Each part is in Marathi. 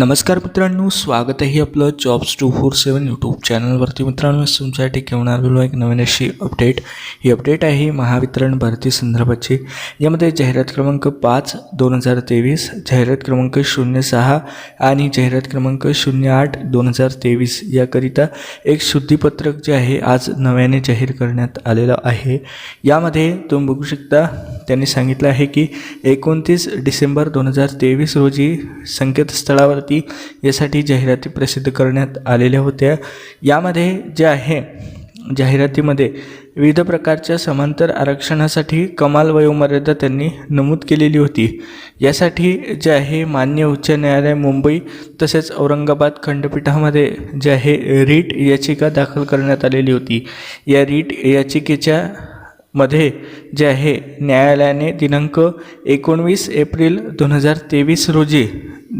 नमस्कार मित्रांनो स्वागत आहे आपलं jobs two four seven YouTube चॅनलवरती मित्रांनो तुमच्यासाठी घेऊन आलेलो एक नवीन अशी अपडेट ही अपडेट आहे महावितरण भरती संदर्भाची. यामध्ये जाहिरात क्रमांक पाच दोन हजार तेवीस जाहिरात क्रमांक शून्य सहा आणि जाहिरात क्रमांक शून्य आठ दोन हजार तेवीस याकरिता एक शुद्धीपत्रक जे आहे आज नव्याने जाहीर करण्यात आलेलं आहे. यामध्ये तुम्ही बघू शकता त्यांनी सांगितलं आहे की एकोणतीस डिसेंबर दोन हजार तेवीस रोजी संकेतस्थळावर संकेतस्थळावरती यासाठी जाहिराती प्रसिद्ध करण्यात आलेल्या होत्या. यामध्ये जे आहे जाहिरातीमध्ये विविध प्रकारच्या समांतर आरक्षणासाठी कमाल वयोमर्यादा त्यांनी नमूद केलेली होती. यासाठी जे आहे मान्य उच्च न्यायालय मुंबई तसेच औरंगाबाद खंडपीठामध्ये जे आहे रीट याचिका दाखल करण्यात आलेली होती. या रीट याचिकेच्या मध्ये जे आहे न्यायालयाने दिनांक एकोणवीस एप्रिल दोन हजार तेवीस रोजी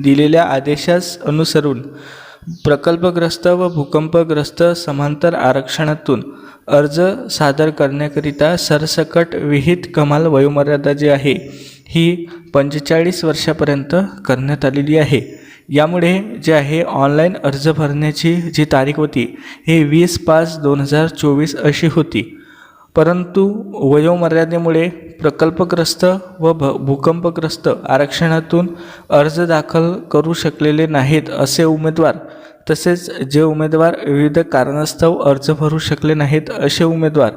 दिलेल्या आदेशास अनुसरून प्रकल्पग्रस्त व भूकंपग्रस्त समांतर आरक्षणातून अर्ज सादर करण्याकरिता सरसकट विहित कमाल वयोमर्यादा जी आहे ही पंचेचाळीस वर्षापर्यंत करण्यात आलेली आहे. यामुळे जे आहे ऑनलाईन अर्ज भरण्याची जी तारीख होती ही वीस पाच दोन हजार चोवीस अशी होती. परंतु वयोमर्यादेमुळे प्रकल्पग्रस्त व भ भूकंपग्रस्त आरक्षणातून अर्ज दाखल करू शकलेले नाहीत असे उमेदवार तसेच जे उमेदवार विविध कारणास्तव अर्ज भरू शकले नाहीत असे उमेदवार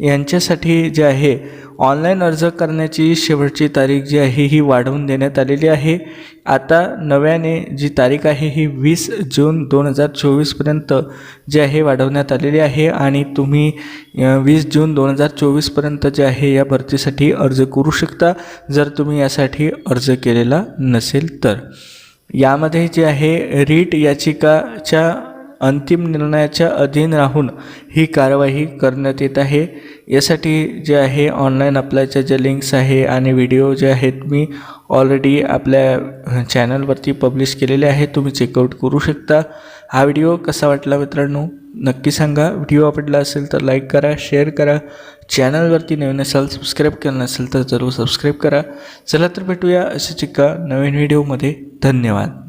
यांच्यासाठी जे आहे ऑनलाईन अर्ज करण्याची शेवटची तारीख जी आहे ही वाढवून देण्यात आलेली आहे. आता नव्याने जी तारीख आहे ही वीस जून दोन हजार चोवीसपर्यंत जी आहे वाढवण्यात आलेली आहे. आणि तुम्ही वीस जून दोन हजार चोवीसपर्यंत जे आहे या भरतीसाठी अर्ज करू शकता. जर तुम्ही यासाठी अर्ज केलेला नसेल तर. यामध्ये जे आहे रीट याचिकाच्या अंतिम निर्णयाच्या अधीन राहून ही कारवाई करण्यात येत आहे. यासाठी जे आहे ऑनलाईन अप्लायच्या ज्या लिंक्स आहे आणि व्हिडिओ जे आहेत मी ऑलरेडी आपल्या चॅनलवरती पब्लिश केलेले आहे. तुम्ही चेकआउट करू शकता. हा व्हिडिओ कसा वाटला मित्रांनो? नक्की सांगा. व्हिडिओ आवडला असेल तर लाईक करा शेअर करा. चॅनलवरती नवीन असाल सबस्क्राईब केलं नसेल तर जरूर सबस्क्राईब करा. चला तर भेटूया अशाच एका नवीन व्हिडिओमध्ये धन्यवाद.